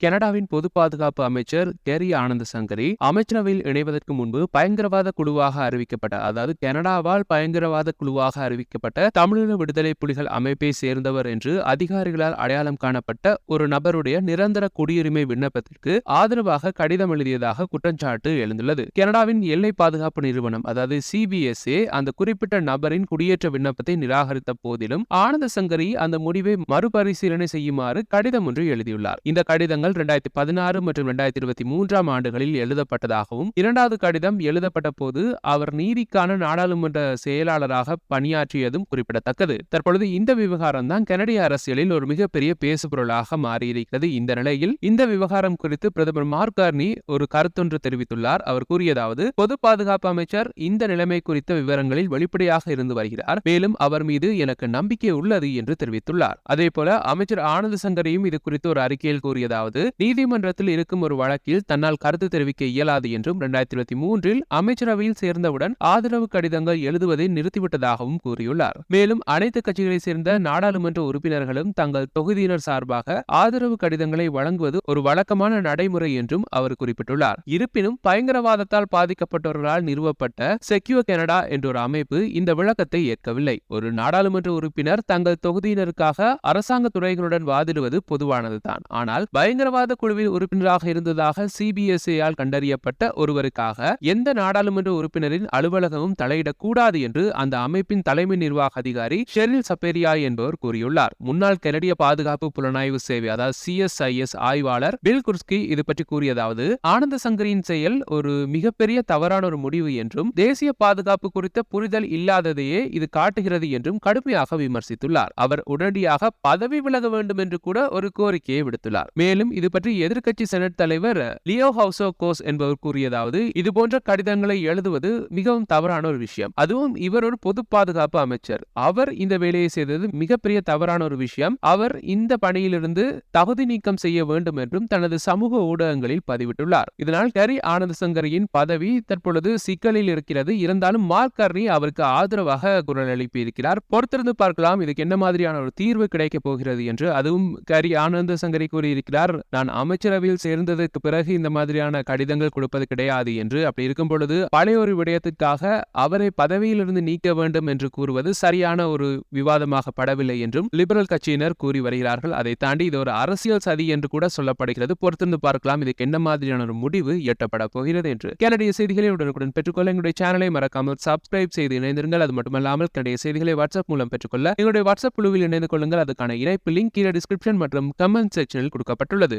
கனடாவின் பொது பாதுகாப்பு அமைச்சர் கெரி ஆனந்த சங்கரி அமைச்சரவையில் இணைவதற்கு முன்பு பயங்கரவாத குழுவாக அறிவிக்கப்பட்ட அதாவது கனடாவால் பயங்கரவாத குழுவாக அறிவிக்கப்பட்ட தமிழீழ விடுதலை புலிகள் அமைப்பை சேர்ந்தவர் என்று அதிகாரிகளால் அடையாளம் காணப்பட்ட ஒரு நபருடைய நிரந்தர குடியுரிமை விண்ணப்பத்திற்கு ஆதரவாக கடிதம் எழுதியதாக குற்றச்சாட்டு எழுந்துள்ளது. கனடாவின் எல்லை பாதுகாப்பு நிறுவனம் அதாவது சிபிஎஸ்ஏ அந்த குறிப்பிட்ட நபரின் குடியேற்ற விண்ணப்பத்தை நிராகரித்த போதிலும் ஆனந்த சங்கரி அந்த முடிவை மறுபரிசீலனை செய்யுமாறு கடிதம் ஒன்று எழுதியுள்ளார். இந்த கடிதங்கள் இரண்டாயிரத்தி பதினாறு மற்றும் இரண்டாயிரத்தி இருபத்தி மூன்றாம் ஆண்டுகளில் எழுதப்பட்டதாகவும் இரண்டாவது கடிதம் எழுதப்பட்ட போது அவர் நீதிக்கான நாடாளுமன்ற செயலாளராக பணியாற்றியதும் குறிப்பிடத்தக்கது. தற்பொழுது இந்த விவகாரம் தான் கனடிய அரசியலில் ஒரு மிகப்பெரிய பேசுபொருளாக மாறியிருக்கிறது. இந்த நிலையில் இந்த விவகாரம் குறித்து பிரதமர் மார்க் கார்னி ஒரு கருத்தொன்று தெரிவித்துள்ளார். அவர் கூறியதாவது பொது பாதுகாப்பு அமைச்சர் இந்த நிலைமை குறித்த விவரங்களில் வெளிப்படையாக இருந்து வருகிறார். மேலும் அவர் மீது எனக்கு நம்பிக்கை உள்ளது என்று தெரிவித்துள்ளார். அதே போல அமைச்சர் ஆனந்த சங்கரையும் இது குறித்து ஒரு அறிக்கையில் கூறியதாவது நீதிமன்றத்தில் இருக்கும் ஒரு வழக்கில் தன்னால் கருத்து தெரிவிக்க இயலாது என்றும் இரண்டாயிரத்தி இருபத்தி மூன்றில் அமைச்சரவையில் சேர்ந்தவுடன் ஆதரவு கடிதங்கள் எழுதுவதை நிறுத்திவிட்டதாகவும் கூறியுள்ளார். மேலும் அனைத்து கட்சிகளை சேர்ந்த நாடாளுமன்ற உறுப்பினர்களும் தங்கள் தொகுதியினர் சார்பாக ஆதரவு கடிதங்களை வழங்குவது ஒரு வழக்கமான நடைமுறை என்றும் அவர் குறிப்பிட்டுள்ளார். இருப்பினும் பயங்கரவாதத்தால் பாதிக்கப்பட்டவர்களால் நிறுவப்பட்ட செக்யூர் கனடா என்ற ஒரு அமைப்பு இந்த விளக்கத்தை ஏற்கவில்லை. ஒரு நாடாளுமன்ற உறுப்பினர் தங்கள் தொகுதியினருக்காக அரசாங்க துறைகளுடன் வாதிடுவது பொதுவானதுதான். ஆனால் பயங்கர பயங்கரவாத குழுவில் உறுப்பினராக இருந்ததாக சிபிஎஸ்ஏயால் கண்டறியப்பட்ட ஒருவருக்காக எந்த நாடாளுமன்ற உறுப்பினரின் அலுவலகமும் தலையிடக்கூடாது என்று அந்த அமைப்பின் தலைமை நிர்வாக அதிகாரி ஷெரில் சப்பேரியா என்பவர் கூறியுள்ளார். முன்னாள் கனடிய பாதுகாப்பு புலனாய்வு சேவை அதாவது சிஎஸ்ஐஎஸ் ஆய்வாளர் பில் குர்ஸ்கி இது பற்றி கூறியதாவது ஆனந்த சங்கரியின் செயல் ஒரு மிகப்பெரிய தவறான ஒரு முடிவு என்றும் தேசிய பாதுகாப்பு குறித்த புரிதல் இல்லாததையே இது காட்டுகிறது என்றும் கடுமையாக விமர்சித்துள்ளார். அவர் உடனடியாக பதவி விலக வேண்டும் என்று கூட ஒரு கோரிக்கையை விடுத்துள்ளார். மேலும் இது பற்றி எதிர்க்கட்சி செனட் தலைவர் லியோ ஹவுசோ கோஸ் என்பவர் கூறியதாவது இது போன்ற கடிதங்களை எழுதுவது மிகவும் தவறான ஒரு விஷயம். அதுவும் இவர் ஒரு பொது பாதுகாப்பு அமைச்சர். அவர் இந்த வேலையை செய்தது மிகப்பெரிய தவறான ஒரு விஷயம். அவர் இந்த பணியிலிருந்து தகுதி நீக்கம் செய்ய வேண்டும் என்றும் தனது சமூக ஊடகங்களில் பதிவிட்டுள்ளார். இதனால் கரி ஆனந்த சங்கரியின் பதவி தற்பொழுது சிக்கலில் இருக்கிறது. இருந்தாலும் மார்க் கர்னி அவருக்கு ஆதரவாக குரல் எழுப்பியிருக்கிறார். பொறுத்திருந்து பார்க்கலாம். இதுக்கு என்ன மாதிரியான ஒரு தீர்வு கிடைக்கப் போகிறது என்று. அதுவும் கரி ஆனந்த சங்கரி கூறியிருக்கிறார். நான் அமைச்சரவையில் சேர்ந்ததற்கு பிறகு இந்த மாதிரியான கடிதங்கள் கொடுப்பது கிடையாது என்று அப்படி இருக்கும் பொழுது பழைய ஒரு விடயத்துக்காக அவரை பதவியிலிருந்து நீக்க வேண்டும் என்று கூறுவது சரியான ஒரு விவாதமாக படவில்லை என்றும் லிபரல் கட்சியினர் கூறி வருகிறார்கள். அதை தாண்டி இது ஒரு அரசியல் சதி என்று கூட சொல்லப்படுகிறது. பொறுத்திருந்து பார்க்கலாம். இதுக்கு என்ன மாதிரியான ஒரு முடிவு எட்டப்பட போகிறது என்று. கனடிய செய்திகளை உடனுக்குடன் பெற்றுக்கொள்ள எங்களுடைய சேனலை மறக்காமல் சப்ஸ்கிரைப் செய்து இணைந்திருங்கள். அது மட்டுமல்லாமல் கனடிய செய்திகளை வாட்ஸ்அப் மூலம் பெற்றுக்கொள்ள எங்களுடைய வாட்ஸ்அப் குழுவில் இணைந்து கொள்ளுங்கள். அதுக்கான இணைப்பு லிங்க் கீழே டிஸ்கிரிப்ஷன் மற்றும் கமெண்ட் செக்ஷனில் கொடுக்கப்பட்டுள்ளது.